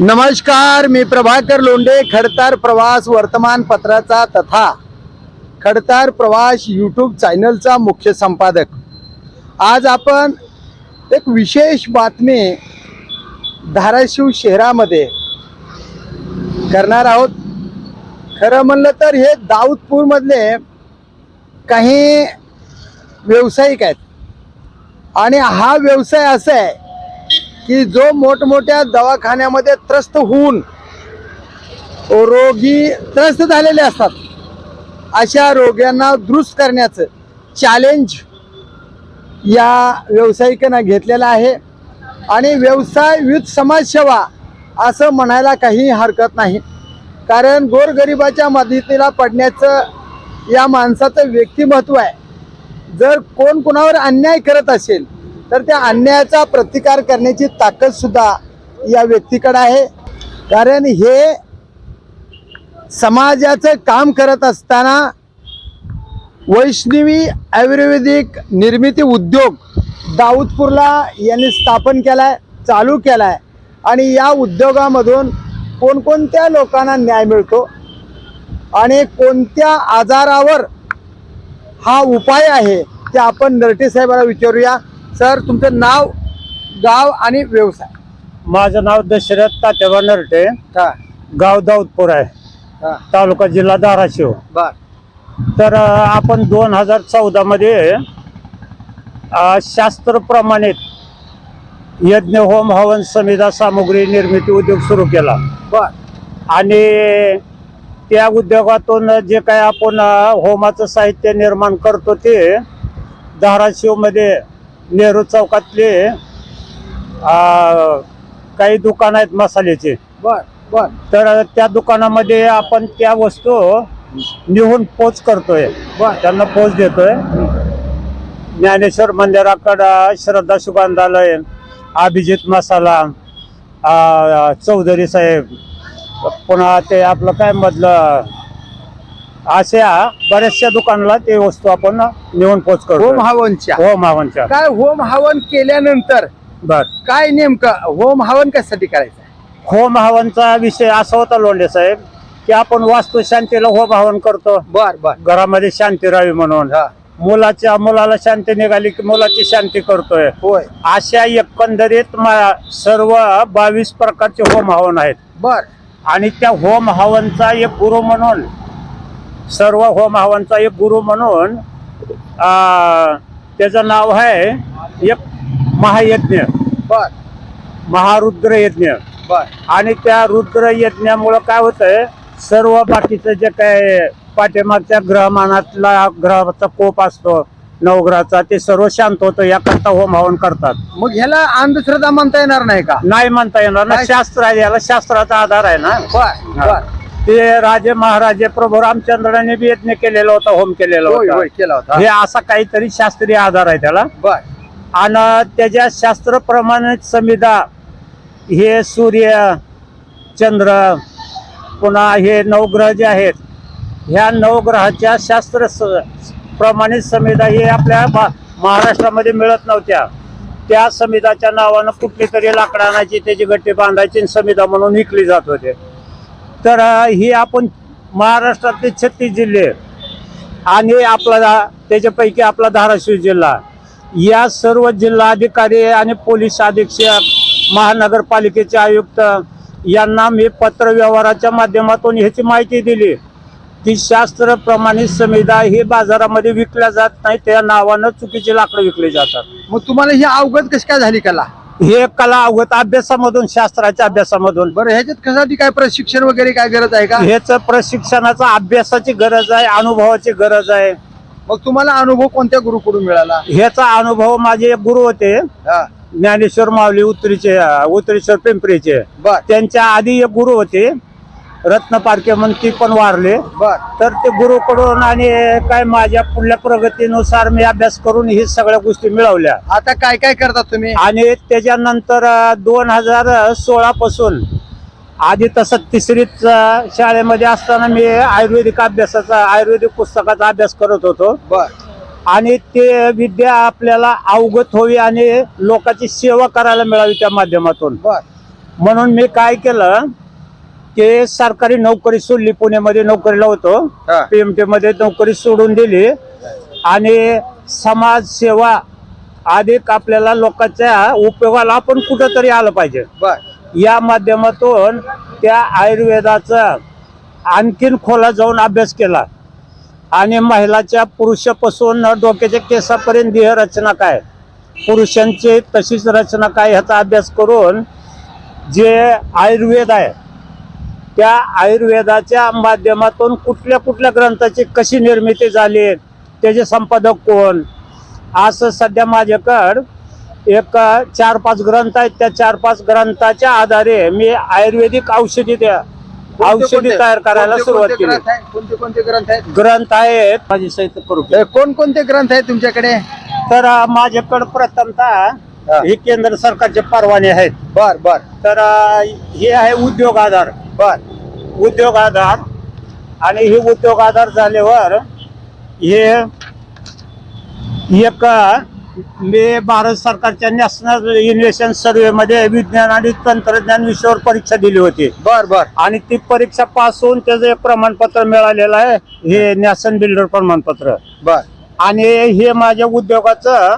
नमस्कार मी प्रभाकर लोंढे खडतार प्रवास वर्तमानपत्राचा तथा खडतार प्रवास यूट्यूब चॅनलचा मुख्य संपादक. आज आपण एक विशेष बातमी धाराशिव शहरामध्ये करणार आहोत. खरं म्हणलं तर हे दाऊदपूरमधले काही व्यावसायिक आहेत. आणि हा व्यवसाय असा आहे की जो मोठमोठ्या दवाखान्यामध्ये त्रस्त होऊन रोगी त्रस्त झालेले असतात अशा रोग्यांना दुरुस्त करण्याचं चॅलेंज या व्यावसायिकांना घेतलेलं आहे. आणि व्यवसाय विथ समाजसेवा असं म्हणायला काही हरकत नाही. कारण गोरगरिबाच्या मदतीला पडण्याचं या माणसाचं व्यक्तिमत्व आहे. जर कोण कोणावर अन्याय करत असेल तर त्या अन्यायाचा प्रतिकार करण्याची ताकद सुद्धा या व्यक्तीकडे आहे. कारण हे समाजाचं काम करत असताना वैष्णवी आयुर्वेदिक निर्मिती उद्योग दाऊदपूरला यांनी स्थापन केलाय चालू केलाय. आणि या उद्योगामधून कोणकोणत्या लोकांना न्याय मिळतो आणि कोणत्या आजारावर हा उपाय आहे ते आपण नरटे साहेबांना विचारूया. सर तुमचं नाव गाव आणि व्यवसाय. माझं नाव दशरथ तात्याबा नरटे. हा. गाव दाऊदपूर आहे. हा. तालुका जिल्हा धाराशिव. बर. तर अ, आपण दोन हजार चौदा मध्ये अ, शास्त्र प्रमाणित यज्ञ होम हवन समिधा सामुग्री निर्मिती उद्योग सुरू केला. बर. आणि त्या उद्योगातून जे काय आपण अ, होमाचं साहित्य निर्माण करतो ते धाराशिवमध्ये नेहरू चौकातले काही दुकान आहेत मसाल्याचे. बर बर. तर त्या दुकानामध्ये आपण त्या वस्तू निहून पोच करतोय. त्यांना पोच देतोय. ज्ञानेश्वर मंदिराकडं श्रद्धा सुगंधालय अभिजित मसाला चौधरी साहेब पुन्हा ते आपलं काय मधलं अशा बऱ्याचशा दुकानाला ते वस्तू आपण नेऊन पोच करतो होम हवनच्या. हो मावांच्या काय होम हवन केल्यानंतर बर. काय नेमकं होम हवन कशासाठी करायचं? होम हवनचा विषय असा होता लोंढे साहेब की आपण वास्तू शांतीला होम हवन करतो. बर बर. घरामध्ये शांती राहावी म्हणून. हा. मुलाच्या मुलाला शांती निघाली की मुलाची शांती करतोय. होय. अशा एकंदरीत मा- सर्व बावीस प्रकारचे होम हवन आहेत. बर. आणि त्या होम हवनचा एक गुरु म्हणून सर्व होम हवनचा एक गुरु म्हणून त्याचं नाव आहे एक महायज्ञ. बर. महारुद्र यज्ञ बर. आणि त्या रुद्र यज्ञामुळं काय होतंय सर्व बाकीचं जे काय पाठीमागच्या ग्रहमानातला ग्रहाचा कोप असतो नवग्रहाचा ते सर्व शांत होतं याकरता होम हवन करतात. मग ह्याला अंधश्रद्धा म्हणता येणार नाही का? नाही म्हणता येणार ना? शास्त्र आहे याला शास्त्राचा आधार आहे ना. बर. बर. ते राजे महाराजे प्रभू रामचंद्राने बी यज्ञ केलेला होता होम केलेला होय होता. केला होता. हे असा काहीतरी शास्त्रीय आधार आहे त्याला. बर. आणि त्याच्या शास्त्र प्रमाणित संविधा हे सूर्य चंद्र पुन्हा हे नवग्रह जे आहेत ह्या नवग्रहाच्या शास्त्र स- प्रमाणित संविधा हे आपल्या भा- महाराष्ट्रामध्ये मिळत नव्हत्या. त्या संविधाच्या नावानं कुठली तरी लाकडं आणायची त्याची गट्टी बांधायची आणि संविधा म्हणून विकली जात होते. तर ही आपण महाराष्ट्रातले छत्तीस जिल्हे आणि आपला धा- त्याच्यापैकी आपला धाराशिव जिल्हा. या सर्व जिल्हा अधिकारी आणि पोलीस अधीक्षक महानगरपालिकेचे आयुक्त यांना मी पत्र व्यवहाराच्या माध्यमातून ह्याची माहिती दिली. की शास्त्र प्रमाणित संविधा हे बाजारामध्ये विकल्या जात नाही त्या नावानं चुकीची लाकडं विकली जातात. मग तुम्हाला ही अवगत कशी काय झाली कला? हे कला अवगत अभ्यासामधून शास्त्राच्या अभ्यासामधून. बरं ह्याच्यात कशासाठी काय प्रशिक्षण वगैरे काय गरज आहे का? ह्याच प्रशिक्षणाचा अभ्यासाची गरज आहे अनुभवाची गरज आहे. मग तुम्हाला अनुभव कोणत्या गुरुकडून मिळाला? ह्याचा अनुभव माझे एक गुरु होते हा. ज्ञानेश्वर माऊली उतरीचे उतरेश्वर पिंपरीचे. बर. त्यांच्या आधी एक गुरु होते रत्न पारखे म्हणून ती पण वारले. बर. तर ते गुरुकडून आणि काय माझ्या पुढल्या प्रगतीनुसार मी अभ्यास करून ही सगळ्या गोष्टी मिळवल्या. आता काय काय करता तुम्ही? आणि त्याच्यानंतर दोन हजार सोळा पासून आधी तसं तिसरीत अं, शाळेमध्ये असताना मी आयुर्वेदिक अभ्यासाचा आयुर्वेदिक पुस्तकाचा अभ्यास करत होतो. बर. आणि ते विद्या आपल्याला अवगत व्हावी आणि लोकांची सेवा करायला मिळावी त्या माध्यमातून. बर. म्हणून मी काय केलं की सरकारी नोकरी सोडली पुण्यामध्ये नोकरीला होतो. हा. पीएमटी मध्ये नोकरी सोडून दिली. आणि समाजसेवा अधिक आपल्याला लोकांच्या उपयोगाला आपण कुठंतरी आलं पाहिजे. बर. या माध्यमातून त्या आयुर्वेदाचा आणखीन खोला जाऊन अभ्यास केला. आणि महिलाच्या पुरुषापासून डोक्याच्या केसापर्यंत देह रचना काय? पुरुषांची तशीच रचना काय ह्याचा अभ्यास करून जे आयुर्वेद आहे त्या आयुर्वेदाच्या माध्यमातून कुठल्या कुठल्या ग्रंथाची कशी निर्मिती झाली त्याचे संपादक कोण? असं सध्या माझ्याकडं एक चार पाच ग्रंथ आहेत. त्या चार पाच ग्रंथाच्या आधारे मी आयुर्वेदिक औषधी त्या औषधी तयार करायला सुरुवात केली. ग्रंथ आहेत? कोणते कोणते ग्रंथ आहेत? ग्रंथ आहेत. माझी सहित करू. हे कोणकोणते ग्रंथ आहेत तुमच्याकडे? तर माझ्याकडं प्रथमतः हा. केंद्र सरकारचे परवाने आहेत. बर बर. तर अं, हे आहे उद्योग आधार. बर. उद्योग आधार. आणि हे उद्योग आधार झाल्यावर हे एक मी भारत सरकारच्या नॅशनल इन्व्हेशन सर्वे मध्ये विज्ञान आणि तंत्रज्ञान विषयावर परीक्षा दिली होती. बर बर. आणि ती परीक्षा पास होऊन त्याचं एक प्रमाणपत्र मिळालेलं आहे. हे नॅशन बिल्डर प्रमाणपत्र. बर. आणि हे माझ्या उद्योगाचं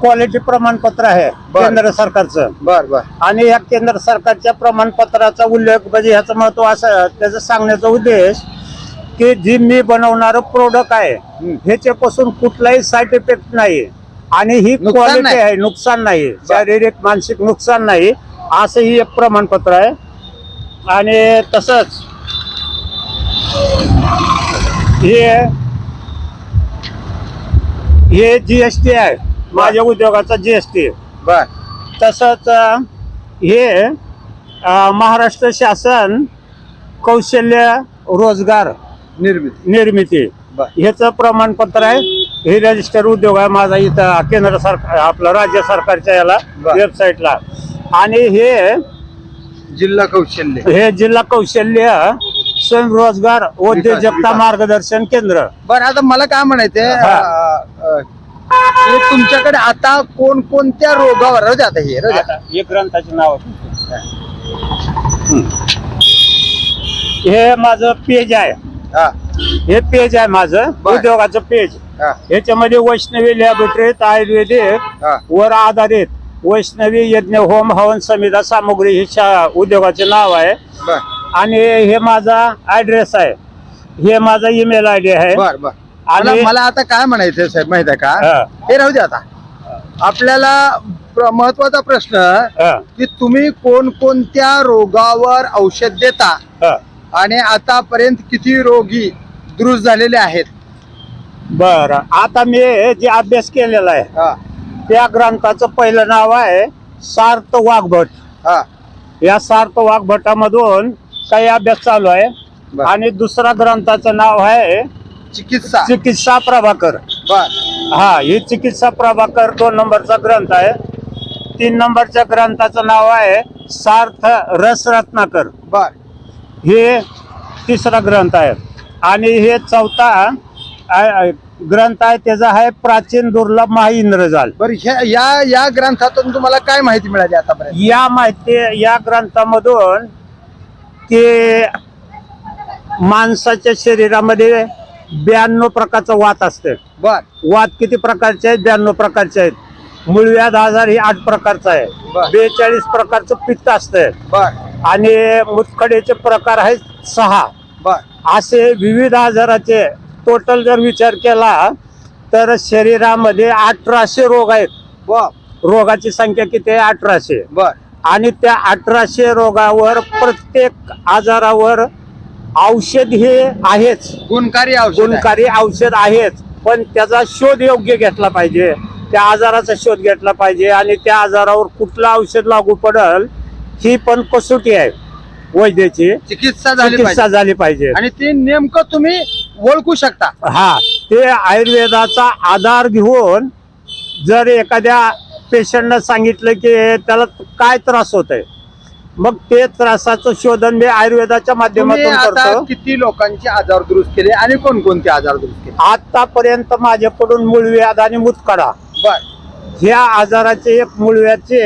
क्वालिटी प्रमाणपत्र आहे बरं. केंद्र सरकारचं. बर बर. आणि या केंद्र सरकारच्या प्रमाणपत्राचा उल्लेख म्हणजे ह्याचं महत्त्व असं त्याचं सांगण्याचा उद्देश की जी मी बनवणारं प्रोडक्ट आहे. ह्याच्यापासून कुठलाही साईड इफेक्ट नाही. आणि ही नुकसान क्वालिटी नाही. आहे नुकसान नाही. शारीरिक मानसिक नुकसान नाही. असं ही एक प्रमाणपत्र आहे. आणि तसंच हे हे जीएसटी आहे. माझ्या उद्योगाचा जीएसटी बर. तसंच हे महाराष्ट्र शासन कौशल्य रोजगार निर्मित. निर्मिती. ह्याचं प्रमाणपत्र आहे. हे रजिस्टर उद्योग आहे माझा इथं केंद्र सरकार आपलं राज्य सरकारच्या याला. वेबसाईटला आणि हे जिल्हा कौशल्य. हे जिल्हा कौशल्य स्वयंरोजगार उद्योजकता. मार्गदर्शन केंद्र. बर आता मला काय म्हणायचंय हा. तुमच्याकडे आता कोणकोणत्या रोगावर? राहू द्या आता हे. आता हे ग्रंथाचे नाव. हं. हे माझं पेज आहे. हा. हे पेज आहे माझं बर. उद्योगाचं पेज. हा. याच्यामध्ये वैष्णवी लॅबोरेटरीत आयुर्वेदिक हा. वर आधारित वैष्णवी यज्ञ होम हवन संविधा सामुग्री हे शा उद्योगाचे नाव आहे. बर. आणि हे माझा ऍड्रेस आहे. हे माझा ईमेल आय डी आहे. बर बर. आणि मला आता काय म्हणायचंय साहेब माहीत आहे का? हा, हे राहू द्या आता. आपल्याला प्र- महत्त्वाचा प्रश्न हा, की तुम्ही कोणकोणत्या रोगावर औषध देता? हा. आणि आतापर्यंत किती रोगी दुरुस्त झालेले आहेत? बरं. आता मी जे अभ्यास केलेला आहे हा. त्या ग्रंथाचं पहिलं नाव आहे सार्थ वाघभट. हा. या सार्थ वाघभटामधून काही अभ्यास चालू आहे. बर. आणि दुसरा ग्रंथाचं नाव आहे चिकित्सा. चिकित्सा प्रभाकर. बर. हा ही चिकित्सा प्रभाकर दोन नंबरचा ग्रंथ आहे. तीन नंबरच्या ग्रंथाचं नाव आहे सार्थ रस रत्नाकर. बर. हे तिसरा ग्रंथ आहे. आणि हे चौथा आ- ग्रंथ आहे त्याचा आहे प्राचीन दुर्लभ महाइंद्रजाल बर ह्या या या ग्रंथातून तुम्हाला काय माहिती मिळाली आतापर्यंत? या माहिती या ग्रंथामधून की माणसाच्या शरीरामध्ये ब्याण्णव प्रकारचं वात असते. बर. वात किती प्रकारचे आहेत? ब्याण्णव प्रकारचे आहेत. मूळव्याध आजार ही आठ प्रकारचा आहे. बर. बेचाळीस प्रकारचं पित्त असतंय बर. आणि मुतखडेचे प्रकार आहेत सहा. बर. असे विविध आजाराचे टोटल जर विचार केला तर शरीरामध्ये अठराशे रोग आहेत. बर रोगाची संख्या किती आहे? अठराशे. बर. आणि त्या अठराशे रोगावर प्रत्येक आजारावर औषध हे आहेच. गुणकारी औषध आहे. गुणकारी औषध आहेच. पण त्याचा शोध योग्य घेतला पाहिजे. त्या आजाराचा शोध घेतला पाहिजे आणि त्या आजारावर कुठलं औषध लागू पडल ही पण कसोटी आहे. वैद्याची चिकित्सा झाली चिकित्सा पाहिजे. झाली पाहिजे. आणि ते नेमकं तुम्ही ओळखू शकता. हा ते आयुर्वेदाचा आधार घेऊन जर एखाद्या पेशंटनं सांगितलं की त्याला काय त्रास होत आहे मग ते त्रासाचं शोधन मी आयुर्वेदाच्या तुम्ही माध्यमातून आता करतो किती लोकांचे आजार दुरुस्त केले आणि कोणकोणते आजार दुरुस्त केले? आतापर्यंत माझ्याकडून मूळव्याध आणि मुतखडा बर. ह्या आजाराचे एक मूळव्याचे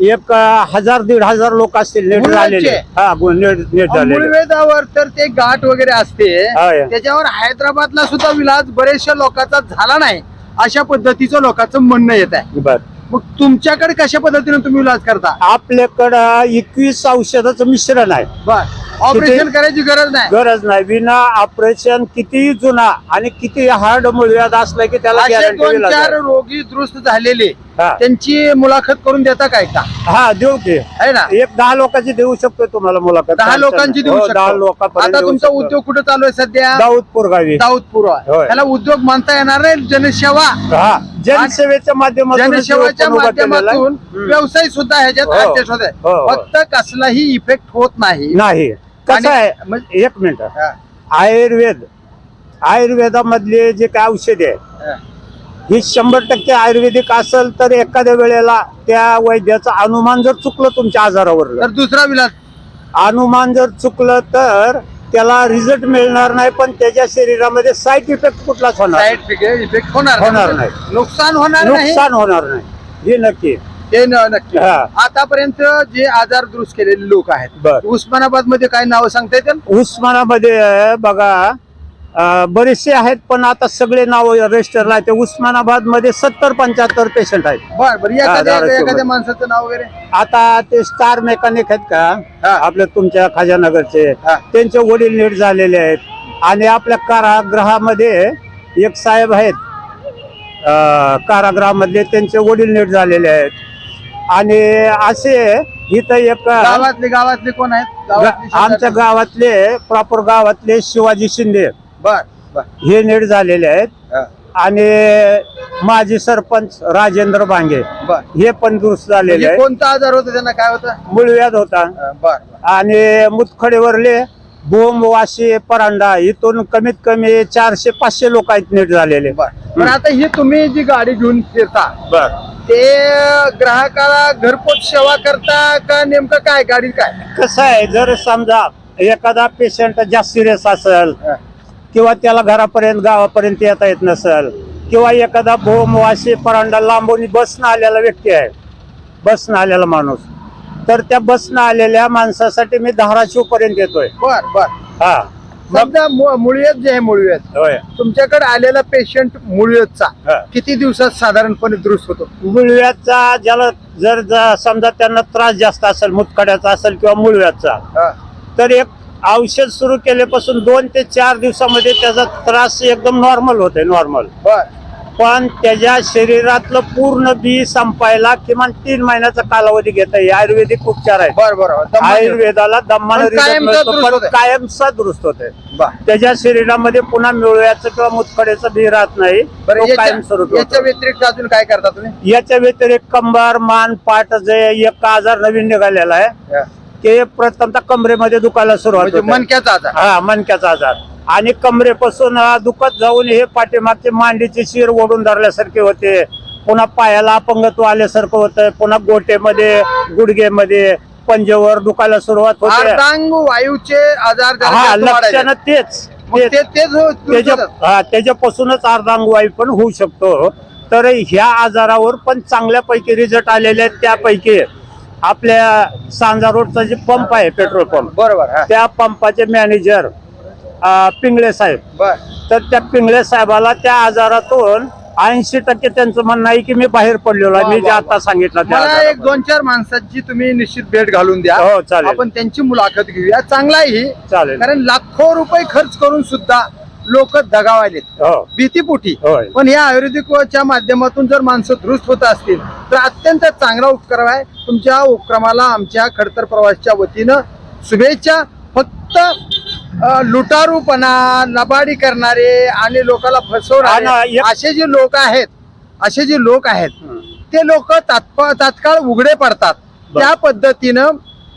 एक अं, हजार दीड हजार लोक असतील नेट मुळव्याधचे? झालेले. हा गु- नेट नेट झालेले. मूळवेदावर तर ते गाठ वगैरे असते. होय. त्याच्यावर हैदराबादला सुद्धा विलास बरेचशा लोकांचा झाला नाही. अशा पद्धतीचं लोकांचं म्हणणं येत आहे. बर. मग तुमच्याकडे कशा पद्धतीने तुम्ही इलाज करता? आपल्याकडं एकवीस औषधाचं मिश्रण आहे. बर. ऑपरेशन करायची गरज नाही. गरज नाही. विना ऑपरेशन किती जुना आणि किती हार्ड मुळव्याध असलं की त्याला असे गॅरंटी दोन चार रोगी दुरुस्त झालेले. हा. त्यांची मुलाखत करून देता काय का? हा देऊ की. आहे ना? एक दहा लोकांची देऊ शकतो तुम्हाला मुलाखत. दहा लोकांची देऊ हो, दहा शकतो. लोकांपर्यंत आता देऊ तुमचा शकतो. उद्योग कुठे चालू आहे सध्या? दाऊदपूर गावी. दाऊदपूर. होय. त्याला उद्योग मानता येणार नाही जनसेवा. हा जनसेवेच्या माध्यमातून जनसेवाच्या माध्यमातून व्यवसाय सुद्धा ह्याच्यात हो. होत आहे. हो, हो. फक्त कसलाही इफेक्ट होत नाही. नाही. कसं आणि- आहे? म्हणजे- एक मिनिट. हा, आयुर्वेद. आयुर्वेदामधले जे काय औषधे आहे हा. ही शंभर टक्के आयुर्वेदिक असेल तर एखाद्या वेळेला त्या वैद्याचं अनुमान जर चुकलं तुमच्या आजारावर तर दुसरा विलास अनुमान जर चुकलं तर त्याला रिझल्ट मिळणार नाही पण त्याच्या शरीरामध्ये साईड इफेक्ट कुठलाच होणार. साईड इफेक्ट होणार होणार नाही. नुकसान होणार नाही नुकसान होणार नाही हे नक्की हे न- नक्की हा. आतापर्यंत जे आजार दुरुस्त केलेले लोक आहेत बर. उस्मानाबादमध्ये काय नाव सांगता येतील उस्मानामध्ये बघा बरेचसे आहेत पण आता सगळे नाव रजिस्टरला आहेत ते उस्मानाबादमध्ये सत्तर पंच्याहत्तर पेशंट आहेत. बर. माणसाचं नाव वगैरे? आता ते स्टार मेकॅनिक आहेत का. आपल्या तुमच्या खाजानगरचे. त्यांचे वडील नीट झालेले आहेत. आणि आपल्या कारागृहामध्ये एक साहेब आहेत. कारागृहामधले त्यांचे वडील नीट झालेले आहेत. आणि असे इथं एक गावातले गावातले कोण आहेत? आमच्या? गावातले प्रॉपर गावातले शिवाजी शिंदे. बर बर. हे नीट झालेले आहेत. हा, आणि माजी सरपंच राजेंद्र भांगे बर. हे पण दुरुस्त झालेले म्हणजे आहेत. कोणता आजार होता त्यांना? काय होतं? मूळव्याध होता. बर बर. आणि मुतखडेवरले भूम वाशी परांडा इथून कमीत कमी चारशे पाचशे लोक आहेत नीट झालेले. बर. पण आता ही तुम्ही जी गाडी घेऊन फिरता बर. ते ग्राहकाला घरपोच सेवा करता का नेमकं काय? गाडी काय? कसं आहे? जर समजा एखादा पेशंट जास्त सिरियस असेल हा, किंवा त्याला घरापर्यंत गावापर्यंत येता येत नसेल किंवा एखादा भोम वाशी परांडा लांबून बसनं आलेला व्यक्ती आहे बसनं आलेला माणूस. तर त्या बसनं आलेल्या माणसासाठी मी धाराशिव पर्यंत येतोय. बर बर. हा. मग समजा मु- मुळव्याध जे आहे मुळव्याध होय. तुमच्याकडे आलेला पेशंट मुळव्याधचा हा. किती दिवसात साधारणपणे दुरुस्त होतो? मुळव्याचा ज्याला जर ज- समजा त्यांना त्रास जास्त असेल मुतखड्याचा असेल किंवा मुळव्याचा हा, तर एक औषध सुरू केल्यापासून दोन ते चार दिवसामध्ये त्याचा त्रास एकदम नॉर्मल होते नॉर्मल बर. पण त्याच्या शरीरातलं पूर्ण बी संपायला किमान तीन महिन्याचा कालावधी घेता येईल आयुर्वेदिक उपचार आहे आयुर्वेदाला दमानं कायमचा दुरुस्त होते. त्याच्या शरीरामध्ये पुन्हा मिळव्याचं किंवा मुतखड्याचं बी राहत नाही. तो याच्या- कायम स्वरूपी याच्या होतो. व्यतिरिक्त अजून काय करता तुम्ही? याच्या व्यतिरिक्त कंबर मान पाठ जे एक आजार नवीन निघालेला आहे. ते प्रथमतः कमरेमध्ये दुखायला सुरुवात म्हणजे होते. मनक्याचा आजार. हा मणक्याचा आजार. आणि कमरेपासून अं, दुखत जाऊन हे पाठीमागचे मांडीचे शिर ओढून धरल्यासारखे होते. पुन्हा पायाला अपंगत्व आल्यासारखं होतं. पुन्हा गोटेमध्ये गुडघेमध्ये पंजेवर दुखायला सुरुवात होते. अर्धांग वायूचे आजार जरा हा जास्त. लक्षण तेच. मग तेच. ते तेच हो- त्याच्या हा त्याच्यापासूनच अर्धांगवायू पण होऊ शकतो. तर ह्या आजारावर पण चांगल्यापैकी रिझल्ट आलेले आहेत. त्यापैकी आपल्या सांजा रोडचा जे पंप आहे पेट्रोल पंप बरोबर हा. त्या पंपाचे मॅनेजर पिंगळे साहेब. बर. तर त्या पिंगळे साहेबाला त्या आजारातून ऐंशी टक्के त्यांचं म्हणणं आहे की मी बाहेर पडलेलो आहे. वा, मी जे वा, आता सांगितलं त्या मला एक आजाराबद्दल. दोन चार माणसांची तुम्ही निश्चित भेट घालून द्या. हो, चालेल. आपण त्यांची मुलाखत घेऊया. चांगला आहे ही. चालेल. कारण लाखो रुपये खर्च करून सुद्धा लोक दगावायलेत. हो. भीतीपोटी. होय. पण या आयुर्वेदिकच्या माध्यमातून जर माणसं दुरुस्त होत असतील तर अत्यंत चांगला उपक्रम आहे. तुमच्या उपक्रमाला आमच्या खडतर प्रवासच्या वतीनं शुभेच्छा. फक्त अ, लुटारूपणा लबाडी करणारे आणि लोकांना आणि फसवणारे असे जे लोक आहेत असे जे लोक आहेत. ते लोक तात्प- तात्काळ उघडे पडतात. बर. त्या पद्धतीनं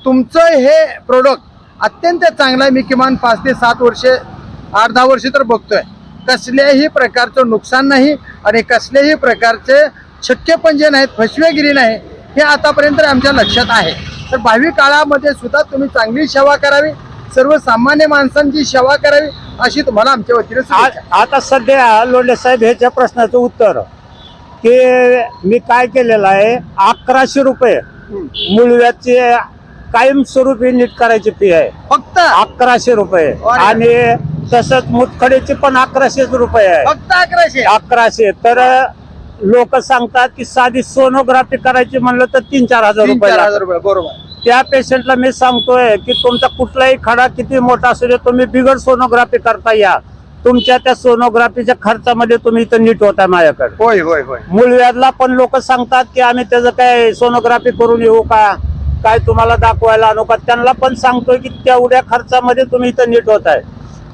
तुमचं हे प्रोडक्ट अत्यंत चांगलं आहे. मी किमान पाच ते सात वर्षे आठ दहा वर्षे तर बघतोय. कसल्याही प्रकारचं नुकसान नाही आणि कसल्याही प्रकारचे शक्य पंजे नाहीत फसवेगिरी नाही हे आतापर्यंत आमच्या लक्षात आहे. तर भावी काळामध्ये सुद्धा तुम्ही चांगली सेवा करावी सर्वसामान्य माणसांची सेवा करावी अशी तुम्हाला आमच्या वतीने आता सध्या लोंढे साहेब ह्याच्या प्रश्नाचं उत्तर की मी काय केलेलं आहे अकराशे रुपये मुळव्याची कायमस्वरूपी नीट करायची फी आहे. फक्त? अकराशे रुपये. आणि तसंच मुतखडेची पण अकराशेच रुपये आहे. फक्त अकराशे? अकराशे. तर लोक सांगतात की साधी सोनोग्राफी करायची म्हणलं तर तीन चार हजार तीन रुपये चार लागतात. हजार रुपये बरोबर. त्या पेशंटला मी सांगतोय की तुमचा कुठलाही खडा किती मोठा असू दे तुम्ही बिगर सोनोग्राफी करता या. तुमच्या त्या सोनोग्राफीच्या खर्चामध्ये तुम्ही इथं नीट होता माझ्याकडे. होय होय होय. मूळव्याधला पण लोक सांगतात की आम्ही त्याचं काय सोनोग्राफी करून येऊ का? काय तुम्हाला दाखवायला आणू का? त्यांना पण सांगतोय की तेवढ्या खर्चामध्ये तुम्ही इथं नीट होत आहे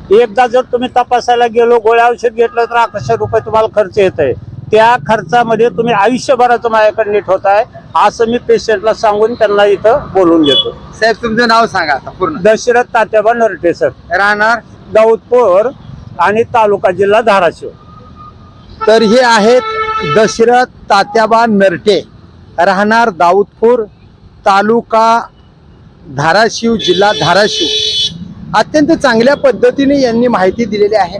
एकदा जर तुम्ही तपासायला गेलो गोळ्या औषध घेतलं तर अकराशे रुपये तुम्हाला खर्च येत आहे त्या खर्चामध्ये तुम्ही आयुष्यभराचं माझ्याकडे नीट होत आहे असं मी पेशंटला सांगून त्यांना इथं बोलून घेतो. साहेब तुमचं नाव सांगा आता पूर्ण. दशरथ तात्याबा नरटे सर. राहणार? दाऊदपूर आणि तालुका जिल्हा धाराशिव. तर हे आहेत दशरथ तात्याबा नरटे. राहणार दाऊदपूर तालुका धाराशिव जिल्हा धाराशिव. अत्यंत चांगल्या पद्धतीने यांनी माहिती दिलेली आहे.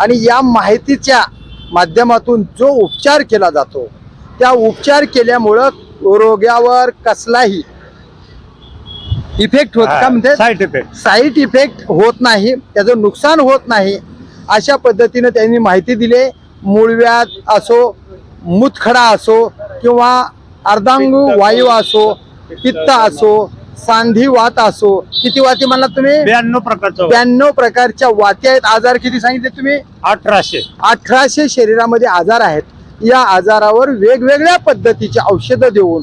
आणि या माहितीच्या माध्यमातून जो उपचार केला जातो त्या उपचार केल्यामुळं रोग्यावर कसलाही इफेक्ट होत का म्हणते साईड इफेक्ट साईड इफेक्ट होत नाही त्याचं नुकसान होत नाही अशा पद्धतीनं त्यांनी माहिती दिली. मूळव्याध असो मुतखडा असो किंवा अर्धांगू वायू असो पित्त असो सांधी वात असो. किती वाती म्हणला तुम्ही? ब्याण्णव प्रकारचं ब्याण्णव प्रकारच्या वाती आहेत. आजार किती सांगितले तुम्ही? अठराशे. अठराशे शरीरामध्ये आजार आहेत. या आजारावर वेगवेगळ्या पद्धतीची औषधं देऊन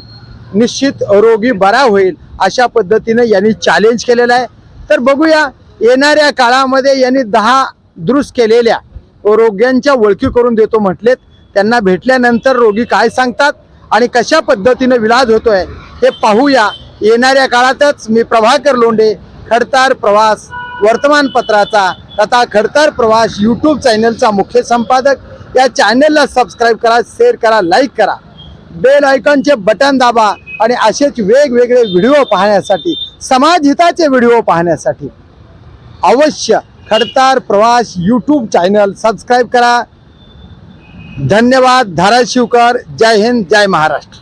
निश्चित रोगी बरा होईल अशा पद्धतीने यांनी चॅलेंज केलेलं आहे. तर बघूया येणाऱ्या काळामध्ये यांनी दहा दुरुस्त केलेल्या रोग्यांच्या ओळखी करून देतो म्हटलेत. त्यांना भेटल्यानंतर रोगी काय सांगतात आणि कशा पद्धतीने विलाज होतोय हे पाहूया. येणाऱ्या काळातच मी प्रभाकर लोंढे खडतार प्रवास वर्तमानपत्राचा तथा खडतार प्रवास यूट्यूब चॅनलचा मुख्य संपादक. या चॅनलला सबस्क्राईब करा शेअर करा लाईक करा. बेल आयकॉनचे बटन दाबा आणि असेच वेगवेगळे व्हिडिओ पाहण्यासाठी समाजहिताचे व्हिडिओ पाहण्यासाठी अवश्य खडतार प्रवास यूट्यूब चॅनल सबस्क्राईब करा. धन्यवाद धाराशिवकर. जय हिंद जय महाराष्ट्र.